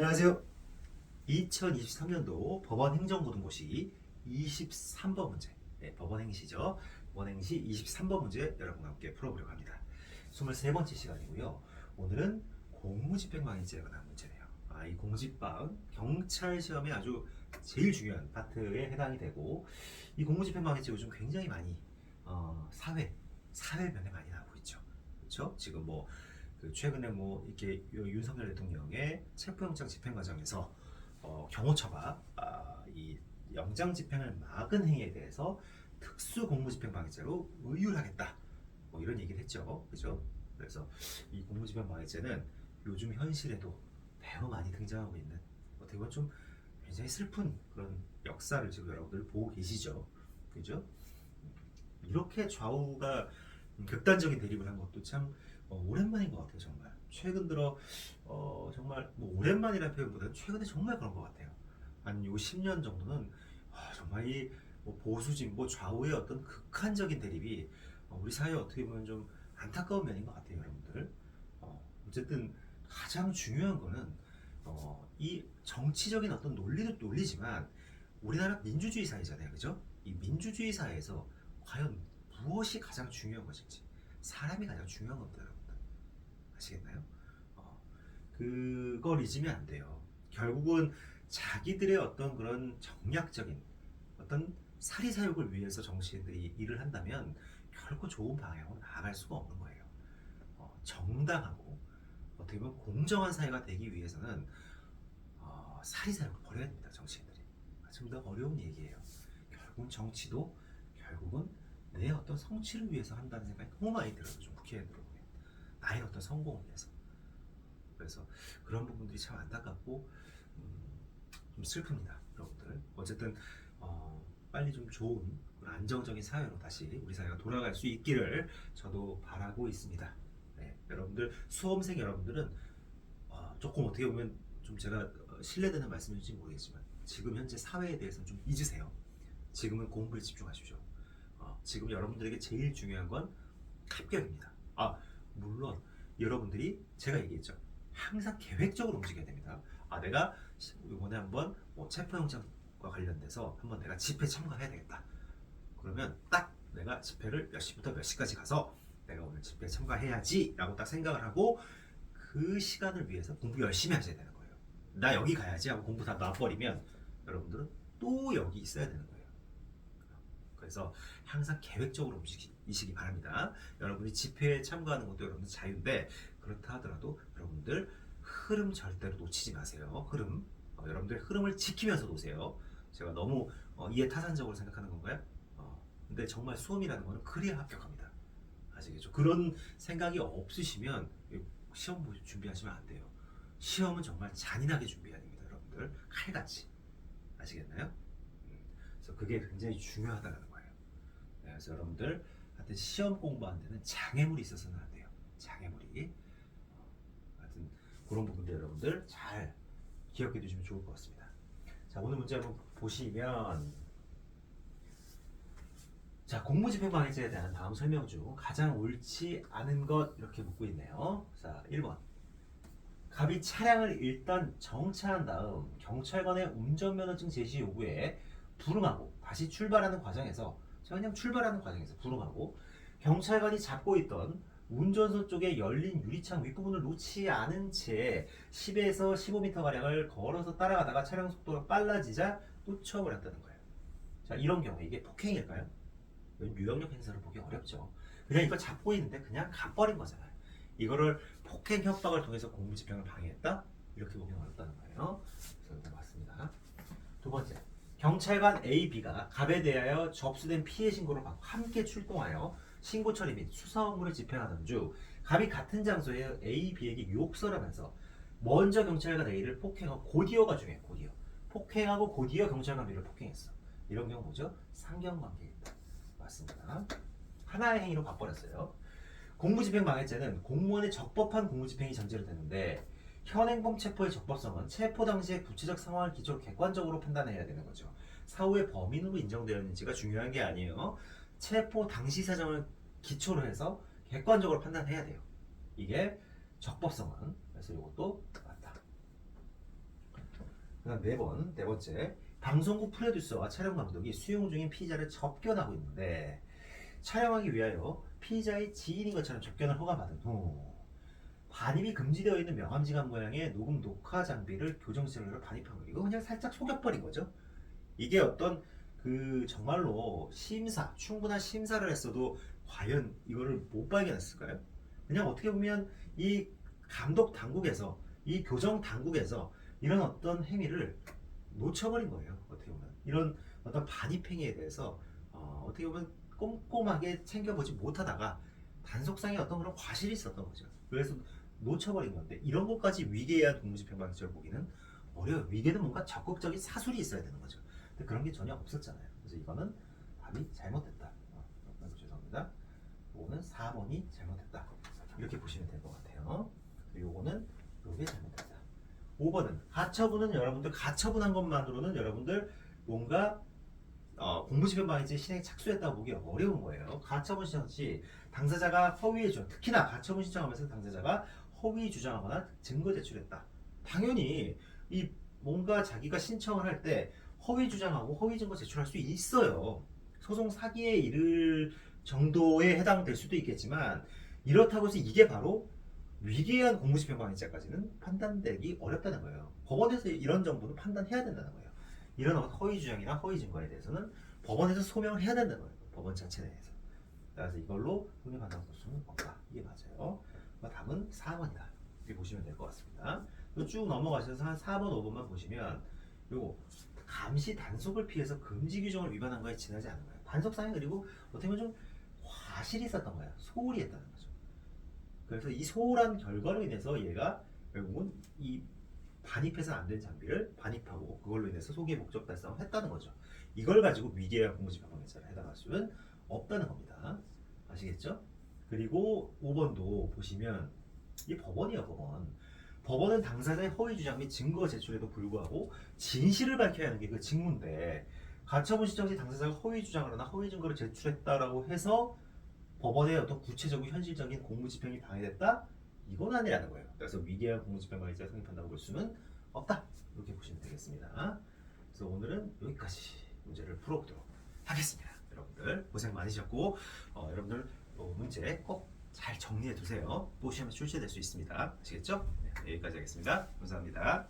안녕하세요. 2023년도 법원 행정고등고시 23번 문제, 네, 법원 행시죠. 법원 행시 23번 문제 여러분과 함께 풀어보려고 합니다. 23번째 시간이고요. 오늘은 공무집행방해죄에 관한 문제네요. 아, 이 공집방 경찰 시험에 아주 제일 중요한 파트에 해당이 되고 이 공무집행방해죄 요즘 굉장히 많이 어, 사회 사회면에 많이 나오고 있죠. 그렇죠? 지금 뭐 그 최근에 뭐 이렇게 요 윤석열 대통령의 체포영장 집행 과정에서 어, 경호처가 아, 이 영장 집행을 막은 행위에 대해서 특수 공무집행방해죄로 의율하겠다. 뭐 이런 얘기를 했죠. 그죠? 그래서 이 공무집행방해죄는 요즘 현실에도 매우 많이 등장하고 있는 어떻게 보면 좀 굉장히 슬픈 그런 역사를 지금 여러분들 보고 계시죠. 그죠? 이렇게 좌우가 극단적인 대립을 한 것도 참 어, 오랜만인 것 같아요, 정말. 최근 들어 어, 정말 뭐 오랜만이라는 표현보다는 최근에 정말 그런 것 같아요. 한 요 10년 정도는 아, 정말 이 뭐 보수 진보 좌우의 어떤 극한적인 대립이 어, 우리 사회에 어떻게 보면 좀 안타까운 면인 것 같아요, 여러분들. 어, 어쨌든 가장 중요한 거는 어, 이 정치적인 어떤 논리도 논리지만 우리나라 민주주의 사회잖아요, 그죠? 이 민주주의 사회에서 과연 무엇이 가장 중요한 것인지 사람이 가장 중요한 여러분들. 아시겠나요? 어, 그걸 잊으면 안 돼요. 결국은 자기들의 어떤 그런 정략적인 어떤 사리사욕을 위해서 정치인들이 일을 한다면 결코 좋은 방향으로 나아갈 수가 없는 거예요. 어, 정당하고 어떻게 보면 공정한 사회가 되기 위해서는 어, 사리사욕을 버려야 됩니다, 정치인들이. 좀 더 어려운 얘기예요. 결국은 정치도 결국은 내 어떤 성취를 위해서 한다는 생각이 너무 많이 들어요. 좀 국회의원들 보면 나의 어떤 성공을 위해서. 그래서 그런 부분들이 참 안타깝고 음, 좀 슬픕니다, 여러분들. 어쨌든 어, 빨리 좀 좋은 안정적인 사회로 다시 우리 사회가 돌아갈 수 있기를 저도 바라고 있습니다. 네, 여러분들 수험생 여러분들은 어, 조금 어떻게 보면 좀 제가 어, 신뢰되는 말씀일지 모르겠지만 지금 현재 사회에 대해서는 좀 잊으세요. 지금은 공부에 집중하십시오. 어, 지금 여러분들에게 제일 중요한 건 합격입니다. 아 물론 여러분들이 제가 얘기했죠. 항상 계획적으로 움직여야 됩니다. 아 내가 이번에 한번 뭐 체포영장과 관련돼서 한번 내가 집회 참가해야 되겠다. 그러면 딱 내가 집회를 몇 시부터 몇 시까지 가서 내가 오늘 집회 참가해야지라고 딱 생각을 하고 그 시간을 위해서 공부 열심히 하셔야 되는 거예요. 나 여기 가야지 하고 공부 다 놔버리면 여러분들은 또 여기 있어야 되는 거예요. 그래서 항상 계획적으로 움직이시기 바랍니다. 여러분이 집회에 참가하는 것도 여러분들 자유인데 그렇다 하더라도 여러분들 흐름 절대로 놓치지 마세요. 흐름. 어, 여러분들 흐름을 지키면서 노세요. 제가 너무 어, 이해 타산적으로 생각하는 건가요? 어, 근데 정말 수험이라는 거는 그래야 합격합니다. 아시겠죠? 그런 생각이 없으시면 시험 보- 준비하시면 안 돼요. 시험은 정말 잔인하게 준비해야 됩니다, 여러분들. 칼같이. 아시겠나요? 음, 그래서 그게 굉장히 중요하다는 그래서 여러분들 하여튼 시험 공부하는 데는 장애물이 있어서는 안 돼요. 장애물이. 어, 하여튼 그런 부분들 여러분들 잘 기억해 두시면 좋을 것 같습니다. 자, 오늘 문제 한번 보시면 자, 공무집행방해죄에 대한 다음 설명 중 가장 옳지 않은 것 이렇게 묻고 있네요. 자, 1번. 갑이 차량을 일단 정차한 다음 경찰관의 운전면허증 제시 요구에 불응하고 다시 출발하는 과정에서 자, 그냥 출발하는 과정에서 불응하고 경찰관이 잡고 있던 운전석 쪽에 열린 유리창 윗부분을 놓지 않은 채 10에서 15m 가량을 걸어서 따라가다가 차량 속도가 빨라지자 쫓아버렸다는 거예요. 자 이런 경우에 이게 폭행일까요? 유형력 행사를 보기 어렵죠. 그냥 이걸 잡고 있는데 그냥 가버린 거잖아요. 이거를 폭행 협박을 통해서 공무집행을 방해했다? 이렇게 보기 어렵다는 거예요. 그래서 맞습니다. 두 번째, 경찰관 A, B가 갑에 대하여 접수된 피해 신고를 받고 함께 출동하여 신고 처리 및 수사 업무를 집행하던 중 갑이 같은 장소에 A, B에게 욕설하면서 먼저 경찰관 A를 폭행하고 곧이어가 중요해 곧이어. 폭행하고 곧이어 경찰관 B를 폭행했어. 이런 경우 뭐죠? 상경관계입니다. 맞습니다. 하나의 행위로 바꿔렸어요. 공무집행방해죄는 공무원의 적법한 공무집행이 전제로 되는데 현행범 체포의 적법성은 체포 당시의 구체적 상황을 기초로 객관적으로 판단해야 되는 거죠. 사후에 범인으로 인정되었는지가 중요한 게 아니에요. 체포 당시 사정을 기초로 해서 객관적으로 판단해야 돼요. 이게 적법성은 그래서 이것도 맞다. 그다음 네 번, 네 번째. 방송국 프로듀서와 촬영 감독이 수용 중인 피의자를 접견하고 있는데 촬영하기 위하여 피의자의 지인인 것처럼 접견을 허가받은 후 반입이 금지되어 있는 명함지갑 모양의 녹음 녹화 장비를 교정실로 반입한 거예요. 이거 그냥 살짝 속여버린 거죠. 이게 어떤 그 정말로 심사, 충분한 심사를 했어도 과연 이거를 못 발견했을까요? 그냥 어떻게 보면 이 감독 당국에서 이 교정 당국에서 이런 어떤 행위를 놓쳐버린 거예요. 어떻게 보면 이런 어떤 반입 행위에 대해서 어, 어떻게 보면 꼼꼼하게 챙겨보지 못하다가 단속상의 어떤 그런 과실이 있었던 거죠. 그래서 놓쳐버린 건데 이런 것까지 위계한 공무집행방지를 보기는 어려워요. 위계는 뭔가 적극적인 사술이 있어야 되는 거죠. 근데 그런 게 전혀 없었잖아요. 그래서 이거는 답이 잘못됐다. 어, 어, 죄송합니다. 요거는 4번이 잘못됐다. 이렇게 보시면 될 것 같아요. 요거는 요게 잘못됐다. 5번은 가처분은 여러분들 가처분한 것만으로는 여러분들 뭔가 어, 공무집행 방해죄 실행에 착수했다고 보기 어려운 거예요. 가처분 신청 시 당사자가 허위에 주 특히나 가처분 신청하면서 당사자가 허위 주장하거나 증거 제출했다. 당연히 이 뭔가 자기가 신청을 할 때 허위 주장하고 허위 증거 제출할 수 있어요. 소송 사기에 이를 정도에 해당될 수도 있겠지만 이렇다고 해서 이게 바로 위계한 공무집행방해죄까지는 판단되기 어렵다는 거예요. 법원에서 이런 정보는 판단해야 된다는 거예요. 이런 허위 주장이나 허위 증거에 대해서는 법원에서 소명을 해야 된다는 거예요. 법원 자체 내에서. 그래서 이걸로 형량받아볼 수는 없다. 이게 맞아요. 답은 4번이다. 이렇게 보시면 될 것 같습니다. 쭉 넘어가셔서 한 4번, 5번만 보시면 요거 감시 단속을 피해서 금지 규정을 위반한 거에 지나지 않은 거예요. 단속상에 그리고 어떻게 보면 좀 과실이 있었던 거예요. 소홀히 했다는 거죠. 그래서 이 소홀한 결과로 인해서 얘가 결국은 이 반입해서 안 된 장비를 반입하고 그걸로 인해서 소기의 목적 달성을 했다는 거죠. 이걸 가지고 위계와 공무집행방해죄를 해당할 수는 없다는 겁니다. 아시겠죠? 그리고 5번도 보시면 이 법원이에요, 법원. 법원은 당사자의 허위 주장 및 증거 제출에도 불구하고 진실을 밝혀야 하는 게 그 직무인데 가처분 신청 시 당사자가 허위 주장을 하나 허위 증거를 제출했다라고 해서 법원의 어떤 구체적이고 현실적인 공무집행이 방해됐다? 이건 아니라는 거예요. 그래서 위계와 공무집행 방해죄가 성립한다고 볼 수는 없다. 이렇게 보시면 되겠습니다. 그래서 오늘은 여기까지 문제를 풀어보도록 하겠습니다. 여러분들 고생 많으셨고 어, 여러분들 어, 문제 꼭 잘 정리해 두세요. 또 시험에 출제될 수 있습니다. 아시겠죠? 네, 여기까지 하겠습니다. 감사합니다.